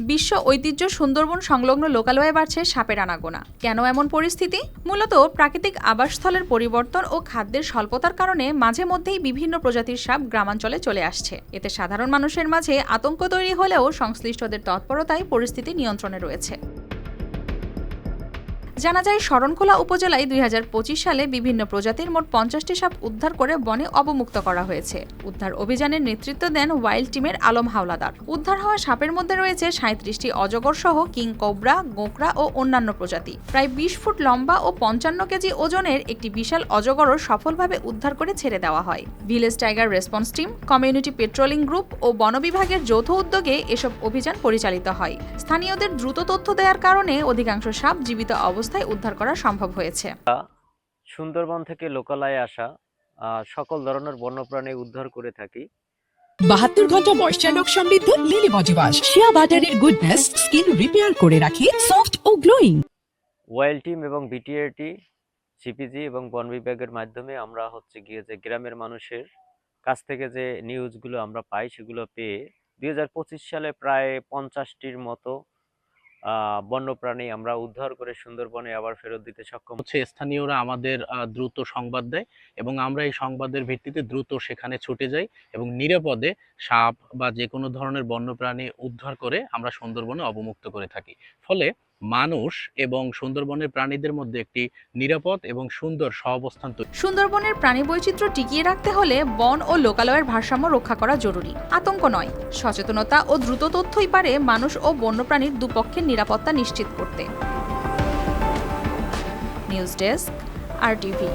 বিশ্ব ঐতিহ্য সুন্দরবন সংলগ্ন লোকালয়ে বাড়ছে সাপের আনাগোনা। কেন এমন পরিস্থিতি? মূলত প্রাকৃতিক আবাসস্থলের পরিবর্তন ও খাদ্যের স্বল্পতার কারণে মাঝে মধ্যেই বিভিন্ন প্রজাতির সাপ গ্রামাঞ্চলে চলে আসছে। এতে সাধারণ মানুষের মাঝে আতঙ্ক তৈরি হলেও সংশ্লিষ্টদের তৎপরতায় পরিস্থিতি নিয়ন্ত্রণে রয়েছে। জানা যায়, শরণখোলা উপজেলায় দুই হাজার পঁচিশ সালে বিভিন্ন প্রজাতির মোট পঞ্চাশটি সাপ উদ্ধার করে বনে অবমুক্ত করা হয়েছে। উদ্ধার অভিযানের নেতৃত্ব দেন ওয়াইল্ড টিমের আলম হাওলাদার। উদ্ধার হওয়া সাপের মধ্যে রয়েছে সাঁত্রিশটি অজগর সহ কিং কোবরা গোকরা ও অন্যান্য প্রজাতি। প্রায় বিশ ফুট লম্বা ও পঞ্চান্ন কেজি ওজনের একটি বিশাল অজগরও সফলভাবে উদ্ধার করে ছেড়ে দেওয়া হয়। Village tiger response team, community patrolling group ও বন বিভাগের যৌথ উদ্যোগে এসব অভিযান পরিচালিত হয়। স্থানীয়দের দ্রুত তথ্য দেওয়ার কারণে অধিকাংশ সাপ জীবিত অবস্থায় উদ্ধার করা সম্ভব হয়েছে। সুন্দরবন থেকে লোকালয়ে আসা সকল ধরনের বন্যপ্রাণী উদ্ধার করে থাকি। বাহাত্তর ঘণ্টা ময়শ্চার লোক সমৃদ্ধ লিলি বডি ওয়াশ শিয়া বাটারের গুডনেস স্কিন রিপেয়ার করে রাখে সফট ও গ্লোয়িং ওয়াইল্ড টিম এবং বিটিআরটি সিপিজি এবং বন বিভাগের মাধ্যমে আমরা হচ্ছে গিয়ে যে গ্রামের মানুষের কাছ থেকে যে নিউজগুলো আমরা পাই সেগুলো পেয়ে দুই হাজার পঁচিশ সালে প্রায় পঞ্চাশটির মতো বন্যপ্রাণী আমরা উদ্ধার করে সুন্দরবনে আবার ফেরত দিতে সক্ষম হচ্ছে স্থানীয়রা আমাদের দ্রুত সংবাদ দেয় এবং আমরা এই সংবাদের ভিত্তিতে দ্রুত সেখানে ছুটে যাই এবং নিরাপদে সাপ বা যে কোনো ধরনের বন্যপ্রাণী উদ্ধার করে আমরা সুন্দরবনে অবমুক্ত করে থাকি। ফলে মানুষ এবং সুন্দরবনের প্রাণীদের মধ্যে একটি নিরাপদ এবং সুন্দর সহাবস্থান তৈরি। সুন্দরবনের প্রাণী বৈচিত্র্য টিকিয়ে রাখতে হলে বন ও লোকালয়ের ভারসাম্য রক্ষা করা জরুরি। আতঙ্ক নয়, সচেতনতা ও দ্রুত তথ্যই পারে মানুষ ও বন্যপ্রাণীর দুপক্ষের নিরাপত্তা নিশ্চিত করতে। নিউজ ডেস্ক, আর টিভি